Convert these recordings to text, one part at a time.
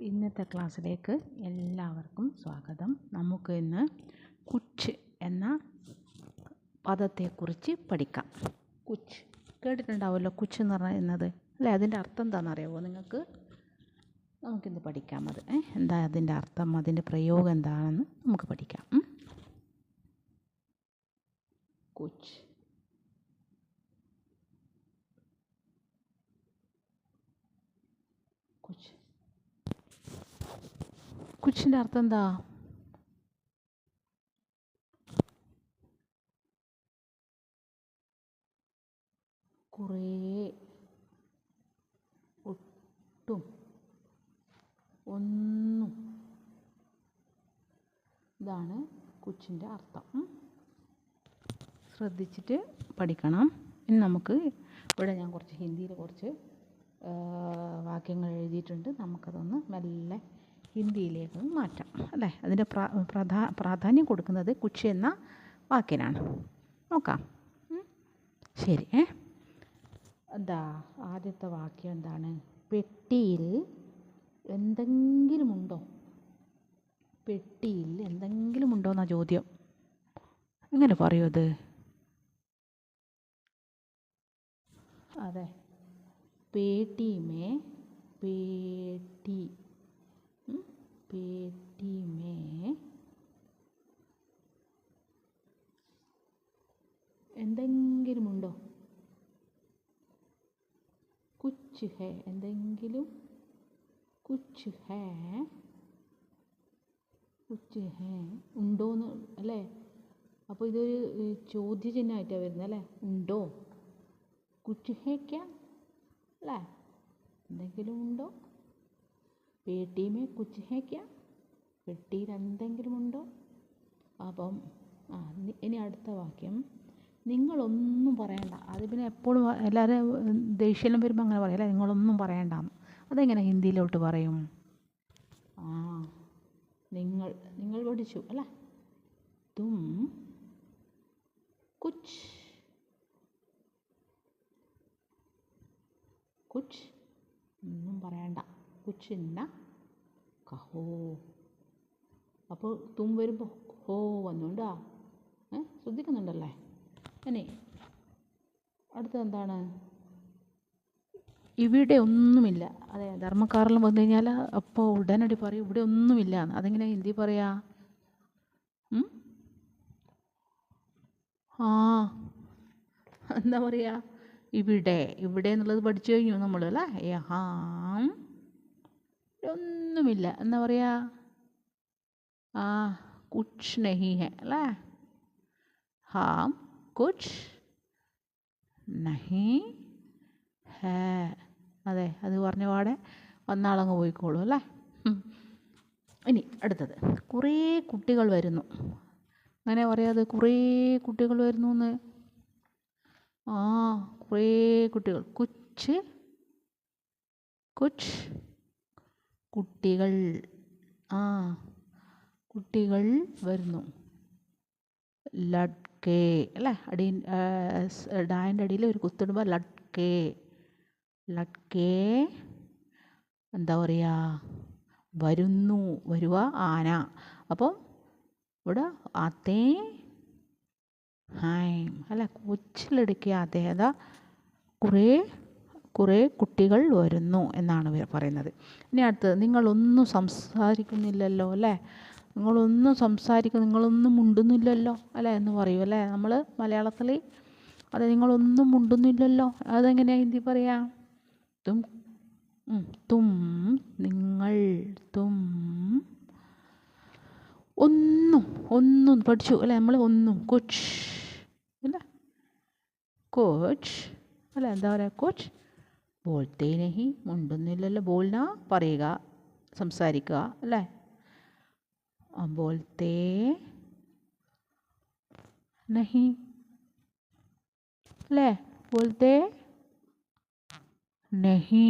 ഇന്നത്തെ ക്ലാസ്സിലേക്ക് എല്ലാവർക്കും സ്വാഗതം. നമുക്ക് ഇന്ന് കുച്ച് എന്ന പദത്തെക്കുറിച്ച് പഠിക്കാം. കുച്ച്. കേട്ടിട്ടുണ്ടാവുമല്ലോ കുച്ച് എന്ന് പറയുന്നത് അല്ലേ? അതിന്റെ അർത്ഥം എന്താണെന്ന് അറിയാമോ നിങ്ങൾക്ക്? നമുക്കിന്ന് പഠിക്കാം അത്. എന്താ അതിന്റെ അർത്ഥം? അതിന്റെ പ്രയോഗം എന്താണെന്ന് നമുക്ക് പഠിക്കാം. കുച്ച്. കുച്ചിന്റെ അർത്ഥം എന്താ? കുറേ ഒട്ടും ഒന്നും ഇതാണ് കുച്ചിന്റെ അർത്ഥം. ശ്രദ്ധിച്ചിട്ട് പഠിക്കണം. ഇനി നമുക്ക് ഇവിടെ ഞാൻ കുറച്ച് ഹിന്ദിയിൽ കുറച്ച് വാക്യങ്ങൾ എഴുതിയിട്ടുണ്ട്. നമുക്കതൊന്ന് മെല്ലെ ഹിന്ദിയിലേക്ക് മാറ്റാം അല്ലേ? അതിന്റെ പ്രധാ പ്രാധാന്യം കൊടുക്കുന്നത് കുച്ച് എന്ന വാക്കിനാണ്. നോക്കാം. ശരി ഏ? എന്താ ആദ്യത്തെ വാക്യം എന്താണ്? പെട്ടിയിൽ എന്തെങ്കിലും ഉണ്ടോ പെട്ടിയിൽ എന്തെങ്കിലുമുണ്ടോ എന്നാ ചോദ്യം. എങ്ങനെ പറയൂ അത്? അതെ. പേട്ടിമേ പേട്ടി. पेटी में എന്തെങ്കിലും ഉണ്ടോ കുച്ച് ഹേ എന്തെങ്കിലും കുച്ച് ഹേ കുച്ച് ഹേ ഉണ്ടോന്ന് അല്ലേ അപ്പോൾ ഇതൊരു ഏഹ്, ചോദ്യചിഹ്നമായിട്ടാണ് വരുന്നത് അല്ലേ ഉണ്ടോ കുച്ച് ഹേ ക്യാ അല്ലേ എന്തെങ്കിലും ഉണ്ടോ പേട്ടിമേ കുച്ച് ഹേ എന്തെങ്കിലും ഉണ്ടോ അപ്പം ആ ഇനി അടുത്ത വാക്യം. നിങ്ങളൊന്നും പറയണ്ട. അത് പിന്നെ എപ്പോഴും എല്ലാവരും ദേഷ്യം വരുമ്പോൾ അങ്ങനെ പറയും. അല്ലേ? നിങ്ങളൊന്നും പറയണ്ട അതെങ്ങനെ ഹിന്ദിയിലോട്ട് പറയും? ആ നിങ്ങൾ നിങ്ങൾ പഠിച്ചു അല്ലേ? തും കുച്ച് കുച്ച്. ഒന്നും പറയണ്ട. കുച്ച് ഇന്ന കഹോ. അപ്പോൾ തും വരുമ്പോൾ ഹോ വന്നുകൊണ്ടാ ഏ ശ്രദ്ധിക്കുന്നുണ്ടല്ലേ? ഇനി അടുത്തത് എന്താണ്? ഇവിടെ ഒന്നുമില്ല. അതെ ധർമ്മക്കാരെല്ലാം വന്നു കഴിഞ്ഞാൽ അപ്പോൾ ഉടനടി പറയും ഇവിടെ ഒന്നുമില്ല എന്ന്. അതെങ്ങനെ ഹിന്ദി പറയാ? ആ എന്താ പറയുക ഇവിടെ ഇവിടെ എന്നുള്ളത് പഠിച്ചു കഴിഞ്ഞു നമ്മൾ അല്ലേ? ഇവിടെ ഒന്നുമില്ല. എന്താ പറയാ? ആ കുച്ച് നഹി ഹെ അല്ലേ? ഹാം കുച്ച് നഹി ഹേ. അതെ അത് പറഞ്ഞ പാടെ വന്നാളങ്ങ് പോയിക്കോളൂ അല്ലേ? ഇനി അടുത്തത്. കുറേ കുട്ടികൾ വരുന്നു. അങ്ങനെ പറയാതെ കുറേ കുട്ടികൾ വരുന്നു എന്ന് ആ കുറേ കുട്ടികൾ. കുച്ച് കുച്ച് കുട്ടികൾ ആ കുട്ടികൾ വരുന്നു. ലഡ്കേ അല്ലേ? അടി ഡായന്റെ അടിയിൽ ഒരു കുത്തിടുമ്പോൾ ലഡ്കേ. ലഡ്കേ എന്താ പറയുക വരുന്നു വരുക ആന. അപ്പം ഇവിടെ ആത്തേ ഹൈം അല്ല? കൊച്ചിലെടുക്കുക ആത്തേ. അതാ കുറേ കുറേ കുട്ടികൾ വരുന്നു എന്നാണ് പറയുന്നത്. ഇനി അടുത്തത് നിങ്ങളൊന്നും സംസാരിക്കുന്നില്ലല്ലോ അല്ലേ? നിങ്ങളൊന്നും സംസാരിക്കുന്നു നിങ്ങളൊന്നും മുണ്ടുന്നില്ലല്ലോ അല്ലേ എന്ന് പറയും അല്ലേ? നമ്മൾ മലയാളത്തിൽ അതെ നിങ്ങളൊന്നും മുണ്ടുന്നില്ലല്ലോ. അതെങ്ങനെയാണ് ഹിന്ദി പറയാം? തും തും നിങ്ങൾ തും ഒന്നും ഒന്നും പഠിച്ചു അല്ലേ? നമ്മൾ ഒന്നും കൊച്ച് അല്ലേ? കോച്ച് അല്ല? എന്താ പറയുക കോച്ച് ബോൾത്തേ നഹി മുണ്ടുന്നില്ലല്ലോ. ബോൾന പറയുക സംസാരിക്കുക അല്ലേ? ബോൾത്തേ നഹി അല്ലേ? ബോൾത്തേ നഹി.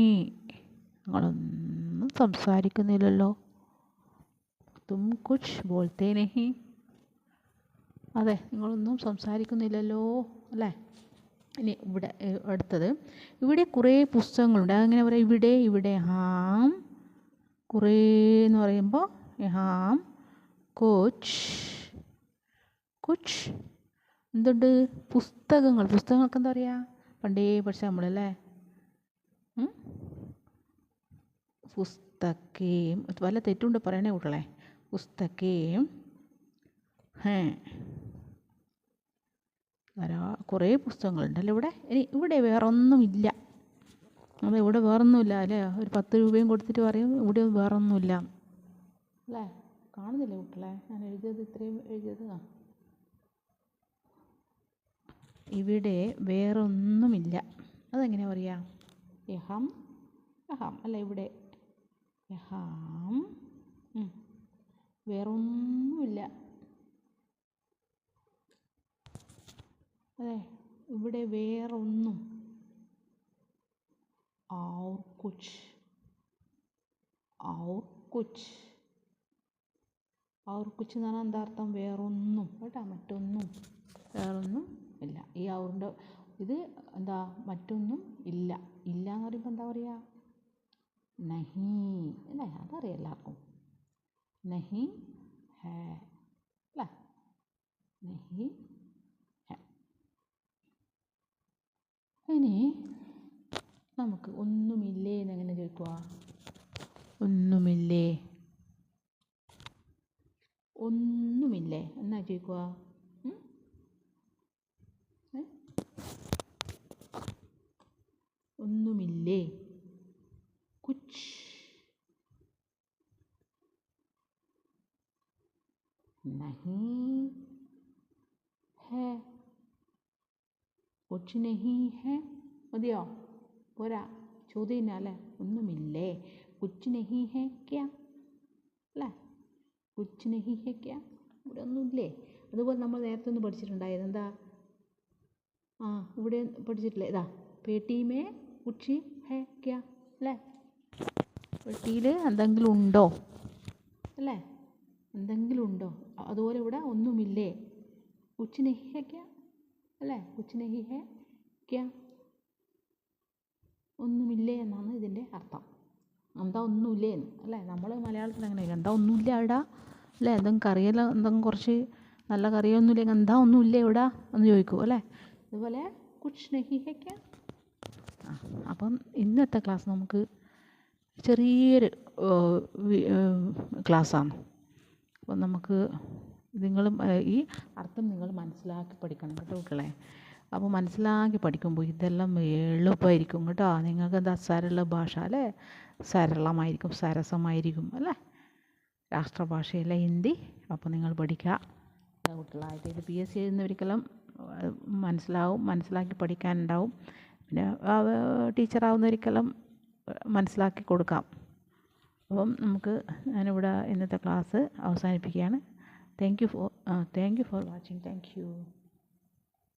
നിങ്ങളൊന്നും സംസാരിക്കുന്നില്ലല്ലോ. തും കുച്ച് ബോൾത്തേ നഹി അതെ നിങ്ങളൊന്നും സംസാരിക്കുന്നില്ലല്ലോ അല്ലേ? ഇനി ഇവിടെ അടുത്തത്. ഇവിടെ കുറേ പുസ്തകങ്ങളുണ്ട്. അതെങ്ങനെ പറയാം? ഇവിടെ ഇവിടെ ഹാം. കുറേ എന്ന് പറയുമ്പോൾ ഹാം കോച്ച് കൊച്ച്. എന്തുണ്ട്? പുസ്തകങ്ങൾ. പുസ്തകങ്ങൾക്ക് എന്താ പറയുക പണ്ടേ പഠിച്ച നമ്മളല്ലേ? പുസ്തക്കേം വല്ല തെറ്റുണ്ട് പറയണേ കൂട്ടളെ പുസ്തക്കേം ഹേ. ധാരാ കുറേ പുസ്തകങ്ങളുണ്ടല്ലോ ഇവിടെ ഇനി ഇവിടെ വേറൊന്നുമില്ല. അതെ ഇവിടെ വേറൊന്നുമില്ല അല്ലേ? ഒരു പത്ത് രൂപയും കൊടുത്തിട്ട് പറയും ഇവിടെ വേറൊന്നുമില്ല. അല്ലേ? കാണുന്നില്ലേ കുട്ടികളെ? ഞാൻ എഴുതിയത് ഇത്രയും എഴുതിയത്. ഇവിടെ വേറൊന്നുമില്ല. അതെങ്ങനെ പറയാ? യഹം യഹാം. അല്ല ഇവിടെ. യഹാം. ഉം. വേറൊന്നുമില്ല അതെ ഇവിടെ വേറൊന്നും. ആർ കുച്ച് ആർ എന്ന് പറഞ്ഞാൽ എന്താ അർത്ഥം? വേറൊന്നും. കേട്ടോ മറ്റൊന്നും. വേറൊന്നും ഇല്ല. ഈ ഔറിന്റെ ഇത് എന്താ? മറ്റൊന്നും ഇല്ല. ഇല്ല എന്ന് പറയുമ്പോൾ എന്താ പറയുക? നഹി. അല്ലേ? അതറിയാം എല്ലാവർക്കും. നഹി ഹേ. അല്ലേ? നഹി ഇനി നമുക്ക് ഒന്നുമില്ലേ എന്നെങ്ങനെ കേൾക്കുക ഒന്നുമില്ലേ ഒന്നുമില്ലേ എന്നാ ചോദിക്കുക ഒന്നുമില്ലേ കുച്ച് നഹി ഹേ കുച്ച് നഹി ഹെ? മതിയോ? പോരാ. ചോദ്യം ഇല്ല അല്ലേ ഒന്നുമില്ലേ? കുച്ച് നഹി ഹെ ക്യാ? അല്ലേ? കുച്ച് നഹി ഇവിടെ ഒന്നുമില്ലേ? അതുപോലെ നമ്മൾ നേരത്തെ ഒന്ന് പഠിച്ചിട്ടുണ്ടായത് എന്താ? ആ ഇവിടെ പഠിച്ചിട്ടില്ലേ? ഇതാ. പേട്ടിമേ കുച്ച് ഹേ ക്യാ? അല്ലേ? പെട്ടിയിൽ എന്തെങ്കിലും ഉണ്ടോ? അല്ലേ? എന്തെങ്കിലും ഉണ്ടോ? അതുപോലെ ഇവിടെ ഒന്നുമില്ലേ? കുച്ച് നഹി അല്ലേ? കുച്ച് നഹി ഹെ ക്യാ? ഒന്നുമില്ലേ എന്നാണ് ഇതിന്റെ അർത്ഥം. എന്താ ഒന്നുമില്ലേ എന്ന് അല്ലേ? നമ്മൾ മലയാളത്തിൽ അങ്ങനെ എന്താ ഒന്നുമില്ല അവിടെ അല്ലേ? എന്തെങ്കിലും കറിയെല്ലാം എന്തെങ്കിലും കുറച്ച് നല്ല കറിയൊന്നുമില്ലെങ്കിൽ എന്താ ഒന്നുമില്ല ഇവിടെ എന്ന് ചോദിക്കും അല്ലേ? അതുപോലെ കുച്ച് നഹി ഹെ ക്യാ? ആ അപ്പം ഇന്നത്തെ ക്ലാസ് നമുക്ക് ചെറിയൊരു ക്ലാസ്സാണ്. അപ്പം നമുക്ക് നിങ്ങളും ഈ അർത്ഥം നിങ്ങൾ മനസ്സിലാക്കി പഠിക്കണം കേട്ടോ കുട്ടികളെ അപ്പോൾ മനസ്സിലാക്കി പഠിക്കുമ്പോൾ ഇതെല്ലാം എളുപ്പമായിരിക്കും കേട്ടോ. നിങ്ങൾക്ക് എന്താ സരള ഭാഷ അല്ലേ? സരളമായിരിക്കും സരസമായിരിക്കും അല്ലേ? രാഷ്ട്രഭാഷയല്ല ഹിന്ദി? അപ്പോൾ നിങ്ങൾ പഠിക്കുക. കുട്ടികളായിട്ട് ഇത് പി എസ് സി എഴുതുന്നവർക്കെല്ലാം മനസ്സിലാവും മനസ്സിലാക്കി പഠിക്കാനുണ്ടാവും. പിന്നെ ടീച്ചറാവുന്നവർക്കെല്ലാം മനസ്സിലാക്കി കൊടുക്കാം. അപ്പം നമുക്ക് ഞാനിവിടെ ഇന്നത്തെ ക്ലാസ് അവസാനിപ്പിക്കുകയാണ്. thank you for uh, thank you for watching. Thank you.